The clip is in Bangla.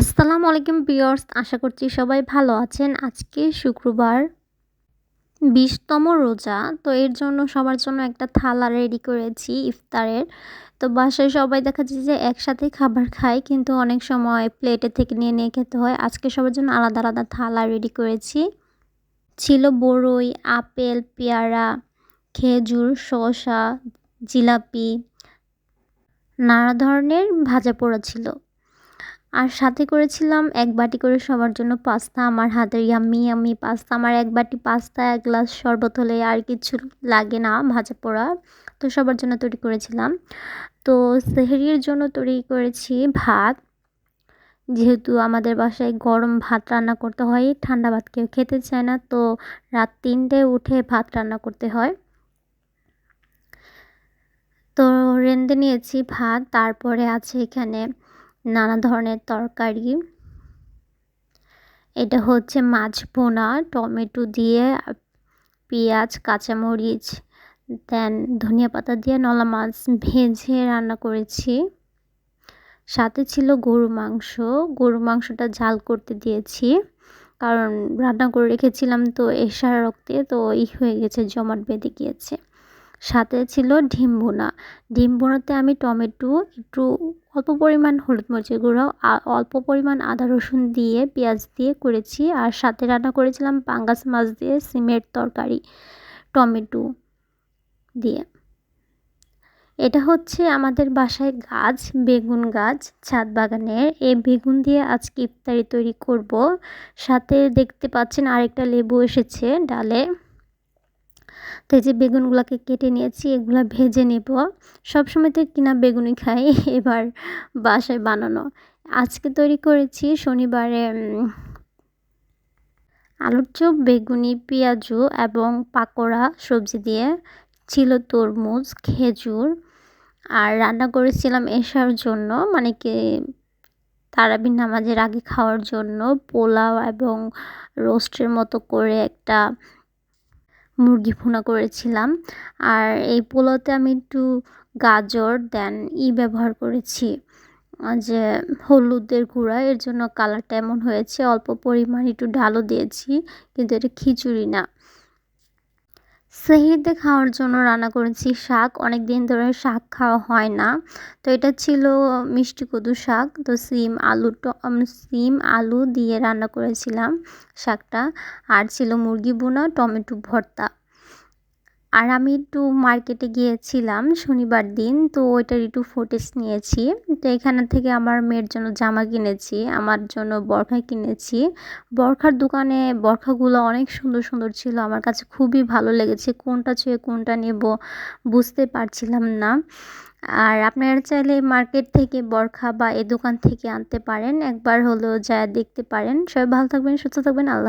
আসসালামু আলাইকুম পিয়র্স আশা করছি সবাই ভালো আছেন। আজকে শুক্রবার বিশতম রোজা, তো এর জন্য সবার জন্য একটা থালা রেডি করেছি ইফতারের। তো বাসায় সবাই দেখা যাচ্ছে যে একসাথে খাবার খায়, কিন্তু অনেক সময় প্লেটে থেকে নিয়ে নিয়ে খেতে হয়। আজকে সবার জন্য আলাদা আলাদা থালা রেডি করেছি। ছিল বড়ই আপেল, পেয়ারা, খেজুর, শসা, জিলাপি, নানা ধরনের ভাজা পোড়া ছিল। আর সাথে করেছিলাম এক বাটি করে সবার জন্য পাস্তা। আমার হাতের ইয়াম্মি ইয়াম্মি পাস্তা। আমার এক বাটি পাস্তা, এক গ্লাস শরবত হলে আর কিছু লাগে না ভাজা পোড়া। তো সবার জন্য তৈরি করেছিলাম। তো সেহেরির জন্য তৈরি করেছি ভাত। যেহেতু আমাদের বাসায় গরম ভাত রান্না করতে হয়, ঠান্ডা ভাত কেউ খেতে চায় না, তো রাত তিনটে উঠে ভাত রান্না করতে হয়। তো রেঁধে নিয়েছি ভাত। তারপরে আছে এখানে নানা ধরনের তরকারি। এটা হচ্ছে মাছ পোনা টমেটো দিয়ে, পেঁয়াজ, কাঁচামরিচ, দেন ধনিয়া পাতা দিয়ে নলা মাছ ভেজে রান্না করেছি। সাথে ছিল গরু মাংস। গরু মাংসটা ঝাল করতে দিয়েছি, কারণ রান্না করে রেখেছিলাম তো এসার রক্তে, তো ই হয়ে গেছে, জমাট বেঁধে গিয়েছে। সাথে ছিল ডিম বোনা ডিম বোনাতে আমি টমেটো, একটু অল্প পরিমাণ হলুদ মরিচের গুঁড়ো অল্প পরিমাণ আদা রসুন দিয়ে পেঁয়াজ দিয়ে করেছি আর সাথে রান্না করেছিলাম পাঙ্গাস মাছ দিয়ে সিমের তরকারি, টমেটো দিয়ে। এটা হচ্ছে আমাদের বাসায় গাছ, বেগুন গাছ, ছাদ বাগানের এই বেগুন দিয়ে আজকে ইফতারি তৈরি করব। সাথে দেখতে পাচ্ছেন আরেকটা লেবু এসেছে ডালে। তো এই যে বেগুনগুলোকে কেটে নিয়েছি, এগুলো ভেজে নেব। সবসময় তো কিনা বেগুনই খাই, এবার বাসায় বানানো। আজকে তৈরি করেছি শনিবারে আলুর চপ, বেগুনি, পেঁয়াজু এবং পাকোড়া সবজি দিয়ে। ছিল তরমুজ, খেজুর আর রান্না করেছিলাম এসার জন্য মানে কি তারাবির নামাজের আগে খাওয়ার জন্য পোলাও এবং রোস্টের মতো করে একটা মুরগি ফোনা করেছিলাম। আর এই পোলাওতে আমি একটু গাজর, দেন ই ব্যবহার করেছি। যে হলুদের গুঁড়া, এর জন্য কালারটা এমন হয়েছে, অল্প পরিমাণ একটু ডালও দিয়েছি, কিন্তু এটা খিচুড়ি না। সেহিতে খাওয়ার জন্য রান্না করেছি শাক। অনেক দিন ধরে শাক খাওয়া হয় না। তো এটা ছিল মিষ্টি কদু শাক। তো সিম, আলু সিম, আলু দিয়ে রান্না করেছিলাম শাকটা। আর ছিল মুরগি বোনা টমেটো ভর্তা। আর আমি একটু মার্কেটে গিয়েছিলাম শনিবার দিন, তো ওইটার একটু ফুটেজ নিয়েছি। তো এখানে থেকে আমার মেয়ের জন্য জামা কিনেছি, আমার জন্য বরখা কিনেছি। বরখার দোকানে বরখাগুলো অনেক সুন্দর সুন্দর ছিল, আমার কাছে খুবই ভালো লেগেছে। কোনটা ছুঁয়ে কোনটা নেব বুঝতে পারছিলাম না। আর আপনারা চাইলে মার্কেট থেকে বরখা বা এ দোকান থেকে আনতে পারেন। একবার হলেও যা দেখতে পারেন। সবাই ভালো থাকবেন, সুস্থ থাকবেন, আল্লাহ